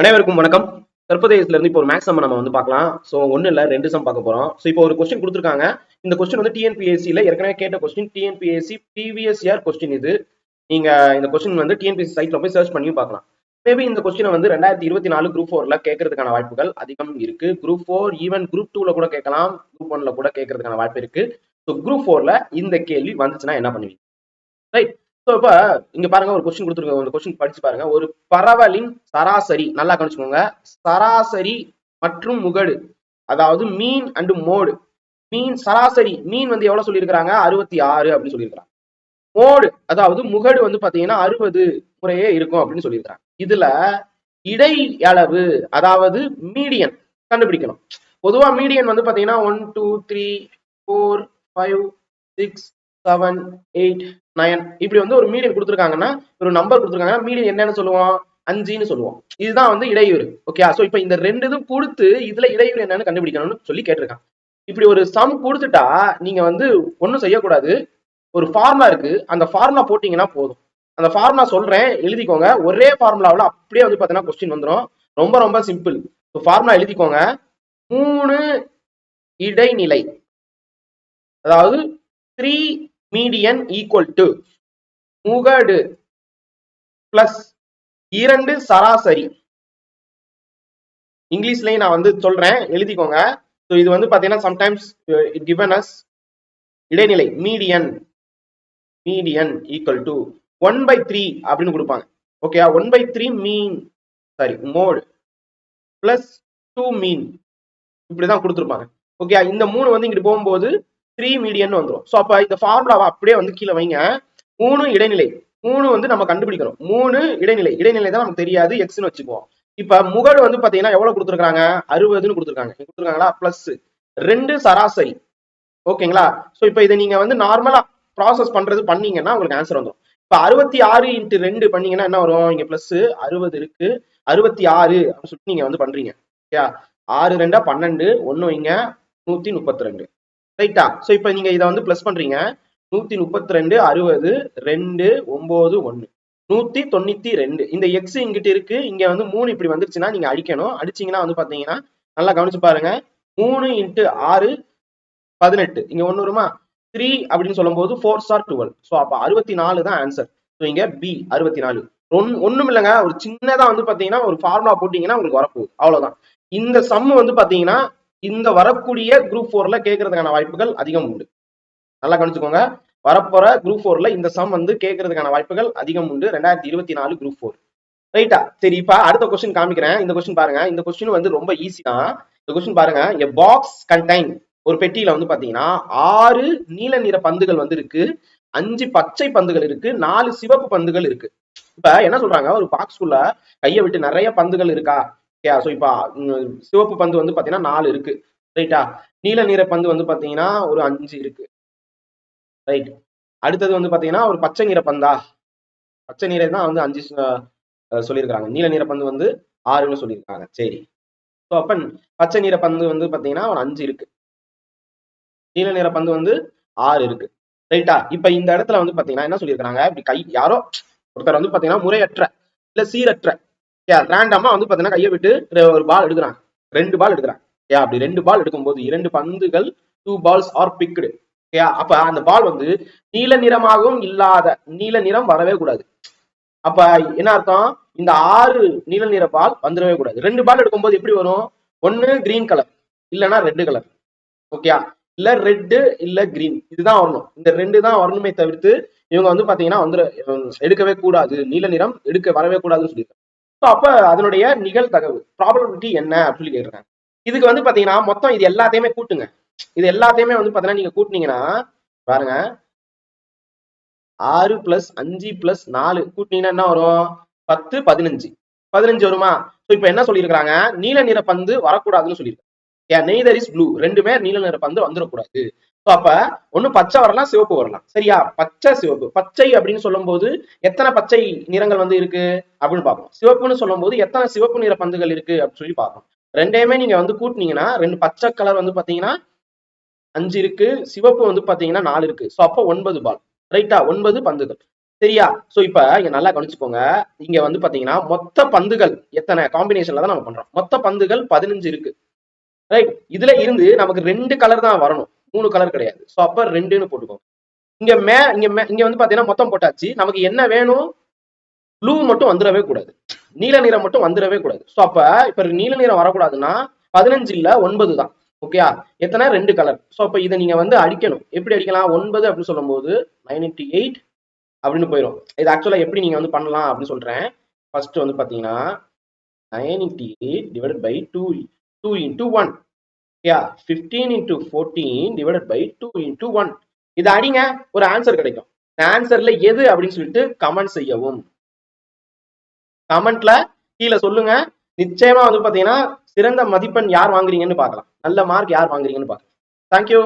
அனைவருக்கும் வணக்கம். தற்போதையத்துல இருந்து இப்போ ஒரு மேக்ஸ் நம்ம வந்து பார்க்கலாம். ஸோ ஒன்றும் இல்லை ரெண்டு சம் பார்க்க போறோம். ஸோ இப்போ ஒரு கொஸ்டின் கொடுத்துருக்காங்க. இந்த கொஸ்டின் வந்து டிஎன்பிஎஸ்சியில் ஏற்கனவே கேட்ட question TNPSC previous year question இது. நீங்க இந்த கொஸ்டின் வந்து டிஎன்பிஎஸ்சி சைட்ல போய் சர்ச் பண்ணியும் பார்க்கலாம். மேபி இந்த கொஸ்டினை வந்து ரெண்டாயிரத்தி இருபத்தி நாலு குரூப் ஃபோர்ல கேட்கறதுக்கான வாய்ப்புகள் அதிகம் இருக்கு. குரூப் ஃபோர் ஈவன் குரூப் டூல கூட கேட்கலாம். குரூப் ஒன்ல கூட கேட்கறதுக்கான வாய்ப்பு இருக்கு. ஸோ குரூப் ஃபோர்ல இந்த கேள்வி வந்துச்சுன்னா என்ன பண்ணுவீங்க? ரைட் ஸோ இப்போ இங்க பாருங்க ஒரு கொஸ்டின் கொடுத்துருக்காங்க ஒரு கொஸ்டின் படிச்சு பாருங்க. ஒரு பரவலின் சராசரி நல்லா கணிச்சுக்கோங்க சராசரி மற்றும் முகடு அதாவது மீன் அண்டு மோடு மீன் சராசரி மீன் வந்து எவ்வளவு சொல்லியிருக்கிறாங்க? அறுபத்தி ஆறு அப்படின்னு சொல்லியிருக்கிறாங்க. மோடு அதாவது முகடு வந்து பாத்தீங்கன்னா அறுபது முறையே இருக்கும் அப்படின்னு சொல்லியிருக்கிறாங்க. இதுல இடை அளவு அதாவது மீடியன் கண்டுபிடிக்கணும். பொதுவா மீடியன் வந்து பாத்தீங்கன்னா one two three four five six seven eight nine. இப்படி வந்து ஒரு மீடியன் கொடுத்துருக்காங்கன்னா ஒரு நம்பர் கொடுத்துருக்காங்கன்னா மீடியன் என்னன்னு சொல்லுவோம்? அஞ்சுன்னு சொல்லுவோம். இதுதான் வந்து இடையூறு. ஓகே ஸோ இப்போ இந்த ரெண்டு இதுவும் கொடுத்து இதுல இடையூறு என்னன்னு கண்டுபிடிக்கணும்னு சொல்லி கேட்டிருக்கான். இப்படி ஒரு சம் கொடுத்துட்டா நீங்க வந்து ஒன்றும் செய்யக்கூடாது. ஒரு ஃபார்முலா இருக்கு. அந்த ஃபார்முலா போட்டீங்கன்னா போதும். அந்த ஃபார்முலா சொல்றேன். எழுதிக்கோங்க. ஒரே ஃபார்முலாவில் அப்படியே வந்து பார்த்தீங்கன்னா கொஸ்டின் வந்துடும் ரொம்ப ரொம்ப சிம்பிள் ஸோ ஃபார்முலா எழுதிக்கோங்க. மூணு இடைநிலை. அதாவது த்ரீ மீடியன் ஈக்குவல் டு முகடு பிளஸ் இரண்டு சராசரி. இங்கிலீஷ்லயும் நான் வந்து சொல்றேன் எழுதிக்கோங்க. ஸோ இது வந்து பாத்தீங்கன்னா சம்டைம்ஸ் கிவன் அஸ் இடைநிலை median median equal to one by three அப்படின்னு கொடுப்பாங்க. Okay one by three mean sorry mode plus two mean இப்படிதான் கொடுத்துருப்பாங்க. ஓகே இந்த மூணு வந்து இங்கிட்டு போகும்போது த்ரீ மீடியன் வந்துடும் ஸோ அப்போ இந்த ஃபார்முலாவை அப்படியே வந்து கீழே வைங்க. மூணு இடைநிலை. மூணு வந்து நம்ம கண்டுபிடிக்கணும். மூணு இடைநிலை. இடைநிலை தான் நமக்கு தெரியாது. எக்ஸ்னு வச்சுக்குவோம். இப்ப முகடு வந்து பாத்தீங்கன்னா எவ்வளவு கொடுத்துருக்காங்க அறுபதுன்னு கொடுத்துருக்காங்க. கொடுத்துருக்காங்களா? பிளஸ் ரெண்டு சராசரி. ஓகேங்களா? ஸோ இப்போ இதை நீங்க வந்து நார்மலா ப்ராசஸ் பண்றது பண்ணீங்கன்னா உங்களுக்கு ஆன்சர் வந்துடும் இப்போ அறுபத்தி ஆறு இன்ட்டு ரெண்டு பண்ணீங்கன்னா என்ன வரும்? இங்க பிளஸ் அறுபது இருக்கு. அறுபத்தி ஆறு அப்படின்னு சொல்லிட்டு நீங்க வந்து பண்றீங்க. ஓகே ஆறு ரெண்டா பன்னெண்டு. ஒன்னு வைங்க. நூத்தி முப்பத்தி ரெண்டு. ரைட்டா ஸோ இப்போ நீங்கள் இதை வந்து ப்ளஸ் பண்ணுறீங்க நூற்றி முப்பத்தி ரெண்டு அறுபது ரெண்டு ஒம்பது ஒன்று நூற்றி தொண்ணூற்றி ரெண்டு. இந்த எக்ஸ் இங்கிட்ட இருக்கு. இங்கே வந்து மூணு இப்படி வந்துருச்சுன்னா நீங்கள் அடிக்கணும். அடிச்சீங்கன்னா வந்து பார்த்தீங்கன்னா நல்லா கவனிச்சு பாருங்க. மூணு இன்ட்டு ஆறு பதினெட்டு. இங்கே ஒன்று வருமா? த்ரீ அப்படின்னு சொல்லும்போது ஃபோர் ஸ்டார் டுவெல் ஸோ அப்போ அறுபத்தி நாலு தான் ஆன்சர் ஸோ இங்கே பி அறுபத்தி நாலு ஒன் ஒண்ணும் இல்லைங்க. ஒரு சின்னதாக வந்து பார்த்தீங்கன்னா ஒரு ஃபார்முலா போட்டிங்கன்னா உங்களுக்கு வரப்போகுது. அவ்வளோதான் இந்த சம் வந்து பார்த்தீங்கன்னா இந்த வரக்கூடிய குரூப் ஃபோர்ல கேட்கறதுக்கான வாய்ப்புகள் அதிகம் உண்டு. நல்லா கவனிச்சுக்கோங்க. வரப்போற குரூப் ஃபோர்ல இந்த சம் வந்து கேட்கறதுக்கான வாய்ப்புகள் அதிகம் உண்டு. ரெண்டாயிரத்தி இருபத்தி நாலு குரூப் ஃபோர் ரைட்டா சரி இப்ப அடுத்த கொஸ்டின் காமிக்கிறேன். இந்த கொஸ்டின் பாருங்க. இந்த கொஸ்டின் வந்து ரொம்ப ஈஸி தான். இந்த கொஸ்டின் பாருங்க. எ பாக்ஸ் கண்டைன் ஒரு பெட்டியில வந்து பாத்தீங்கன்னா ஆறு நீல நிற பந்துகள் வந்து இருக்கு. அஞ்சு பச்சை பந்துகள் இருக்கு. நாலு சிவப்பு பந்துகள் இருக்கு. இப்ப என்ன சொல்றாங்க? ஒரு பாக்ஸ்குள்ள கையை விட்டு நிறைய பந்துகள் இருக்கா? ஓகே ஸோ இப்போ சிவப்பு பந்து வந்து பார்த்தீங்கன்னா நாலு இருக்கு. ரைட்டா நீல நிற பந்து வந்து பார்த்தீங்கன்னா ஒரு அஞ்சு இருக்கு. ரைட் அடுத்தது வந்து பார்த்தீங்கன்னா ஒரு பச்சை நிற பந்தா. பச்சை நிறை தான் வந்து அஞ்சு சொல்லியிருக்காங்க நீல நிற பந்து வந்து ஆறுன்னு சொல்லியிருக்காங்க. சரி. ஸோ அப்ப பச்சை நிற பந்து வந்து பார்த்தீங்கன்னா ஒரு அஞ்சு இருக்கு. நீல நிற பந்து வந்து ஆறு இருக்கு. ரைட்டா இப்ப இந்த இடத்துல வந்து பாத்தீங்கன்னா என்ன சொல்லியிருக்காங்க இப்படி கை யாரோ ஒருத்தர் வந்து பாத்தீங்கன்னா முறையற்ற இல்ல சீரற்ற ரேண்டமா வந்து பாத்தீங்கன்னா கையை விட்டு ஒரு பால் எடுக்கிறாங்க ரெண்டு பால் எடுக்கிறாங்க ஏ அப்படி ரெண்டு பால் எடுக்கும்போது இரண்டு பந்துகள் டூ பால்ஸ் ஆர் பிக்டு அப்ப அந்த பால் வந்து நீல நிறமாகவும் இல்லாத நீல நிறம் வரவே கூடாது. அப்ப என்ன அர்த்தம்? இந்த ஆறு நீல நிற பால் வந்துடவே கூடாது. ரெண்டு பால் எடுக்கும்போது எப்படி வரும்? ஒன்னு கிரீன் கலர் இல்லைன்னா ரெட்டு கலர் ஓகே இல்ல ரெட்டு இல்ல கிரீன் இதுதான் வரணும். இந்த ரெண்டு தான் வரணுமே தவிர்த்து இவங்க வந்து பாத்தீங்கன்னா வந்து எடுக்கவே கூடாது. நீல நிறம் எடுக்க வரவே கூடாதுன்னு சொல்லியிருக்காங்க. அப்ப அதனுடைய நிகழ்தகவு ப்ராபபிலிட்டி என்ன அப்படின்னு சொல்லி இதுக்கு வந்து பாத்தீங்கன்னா மொத்தம் இது எல்லாத்தையுமே கூட்டுங்க. இது எல்லாத்தையுமே வந்து பாத்தீங்கன்னா நீங்க கூட்டினீங்கன்னா பாருங்க. ஆறு பிளஸ் அஞ்சு பிளஸ் நாலு கூட்டினீங்கன்னா என்ன வரும்? பத்து பதினஞ்சு. பதினஞ்சு வருமா? ஸோ இப்போ என்ன சொல்லியிருக்கிறாங்க? நீல நிற பந்து வரக்கூடாதுன்னு சொல்லியிருக்காங்க. நெய்தர் இஸ் ப்ளூ ரெண்டுமே நீல நிற பந்து வந்துடக்கூடாது. ஸோ அப்ப ஒண்ணு பச்சை வரலாம் சிவப்பு வரலாம். சரியா? பச்சை சிவப்பு. பச்சை அப்படின்னு சொல்லும் போது எத்தனை பச்சை நிறங்கள் வந்து இருக்கு? அப்படின்னு பார்ப்போம். சிவப்புன்னு சொல்லும் போது எத்தனை சிவப்பு நிற பந்துகள் இருக்கு? அப்படின்னு சொல்லி பார்ப்போம். ரெண்டையுமே நீங்க வந்து கூட்டினீங்கன்னா ரெண்டு பச்சை கலர் வந்து பாத்தீங்கன்னா அஞ்சு இருக்கு. சிவப்பு வந்து பாத்தீங்கன்னா நாலு இருக்கு. ஸோ அப்போ ஒன்பது பால் ரைட்டா ஒன்பது பந்துகள். சரியா? சோ இப்ப இங்க நல்லா கவனிச்சுக்கோங்க. இங்க வந்து பாத்தீங்கன்னா மொத்த பந்துகள் எத்தனை? காம்பினேஷன்ல தான் நம்ம பண்றோம். மொத்த பந்துகள் பதினஞ்சு இருக்கு. ரைட் இதுல இருந்து நமக்கு ரெண்டு கலர் தான் வரணும். மூணு கலர் கிடையாது. ஸோ அப்ப ரெண்டுன்னு போட்டுக்கோங்க. இங்க மே இங்க மே- இங்க வந்து பாத்தீங்கன்னா மொத்தம் போட்டாச்சு. நமக்கு என்ன வேணும்? ப்ளூ மட்டும் வந்துடவே கூடாது. நீல நிறம் மட்டும் வந்துடவே கூடாது. ஸோ அப்ப இப்ப நீல நிறம் வரக்கூடாதுன்னா பதினஞ்சு இல்ல ஒன்பது தான். ஓகேயா எத்தனை? ரெண்டு கலர் ஸோ அப்ப இதை நீங்க வந்து அடிக்கணும். எப்படி அடிக்கலாம்? ஒன்பது அப்படின்னு சொல்லும்போது நைன்டி எயிட் அப்படின்னு போயிடும் இது ஆக்சுவலா எப்படி நீங்க வந்து பண்ணலாம் அப்படின்னு சொல்றேன். ஃபர்ஸ்ட் வந்து பாத்தீங்கன்னா ninety eight divide by two two into one yeah fifteen into fourteen divided by two into one இதை அடிங்க ஒரு ஆன்சர் கிடைக்கும். ஆன்சர்ல எது அப்படின்னு சொல்லிட்டு கமெண்ட் செய்யவும். கமெண்ட்ல கீழே சொல்லுங்க. நிச்சயமா வந்து பாத்தீங்கன்னா சிறந்த மதிப்பெண் யார் வாங்குறீங்கன்னு பார்க்கலாம். நல்ல மார்க் யார் வாங்குறீங்கன்னு பார்க்கலாம். தேங்க்யூ